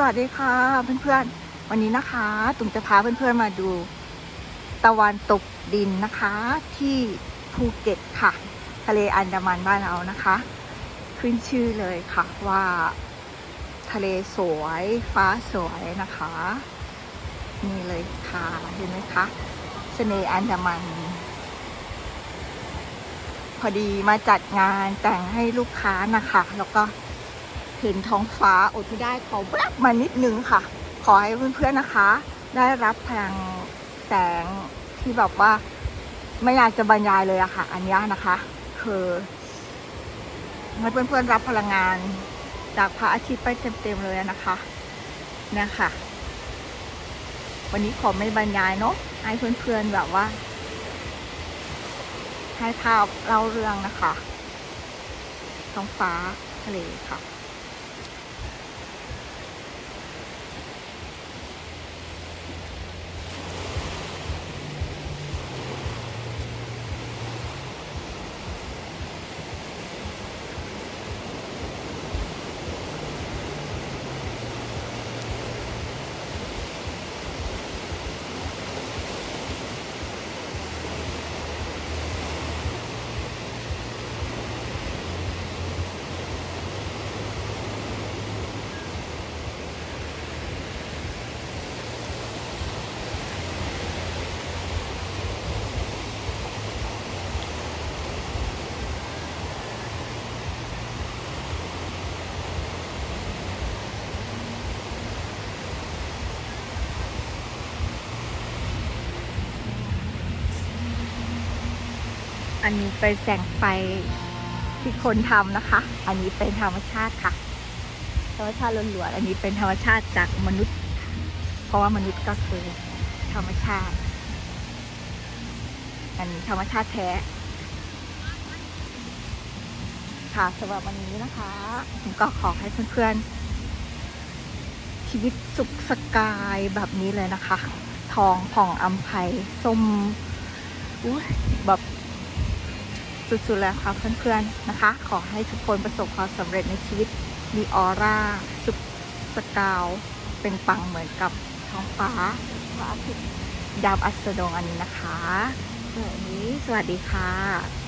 สวัสดีค่ะเพื่อนๆ วันนี้นะคะตุ่มจะพาเพื่อนๆมาดู ตะวันตกดินนะคะ ที่ภูเก็ตค่ะ ทะเลอันดามันบ้านเรานะคะ ขึ้นชื่อเลยค่ะว่า ทะเลสวยฟ้าสวยนะคะ นี่เลยค่ะเห็นไหมคะเสน่ห์อันดามัน พอดีมาจัดงานแต่งให้ลูกค้านะคะ แล้วก็ เห็นท้องฟ้าอดไม่ได้ขอแวบมานิดนึงค่ะ ขอให้เพื่อนๆนะคะ ได้รับพลังแสงที่แบบว่าไม่อยากจะบรรยายเลยอะค่ะ อันนี้นะคะ คือให้เพื่อนๆรับพลังงานจากพระอาทิตย์ไปเต็มๆเลยนะคะเนี่ยค่ะ วันนี้ขอไม่บรรยายเนาะให้เพื่อนๆแบบว่า ให้ภาพเล่าเรื่องนะคะท้องฟ้าทะเลค่ะ อันนี้เป็นแสงไฟที่คนทำนะคะ อันนี้เป็นธรรมชาติค่ะ ธรรมชาติล้วนๆอันนี้เป็นธรรมชาติจากมนุษย์ เพราะว่ามนุษย์ก็คือธรรมชาติ อันนี้ธรรมชาติแท้ ค่ะสำหรับวันนี้นะคะผมก็ขอให้เพื่อนๆ ชีวิตสุขสกายแบบนี้เลยนะคะ ทองผ่องอัมภัยส้มอุ้ยแบบ สุดๆแล้วค่ะเพื่อนๆนะคะ ขอให้ทุกคนประสบความสำเร็จในชีวิตมีออร่าสุขสกาว เป็นปังเหมือนกับท้องฟ้าพระอาทิตย์ยามอัสดงอันนี้นะคะวัสดีสวัสดีค่ะ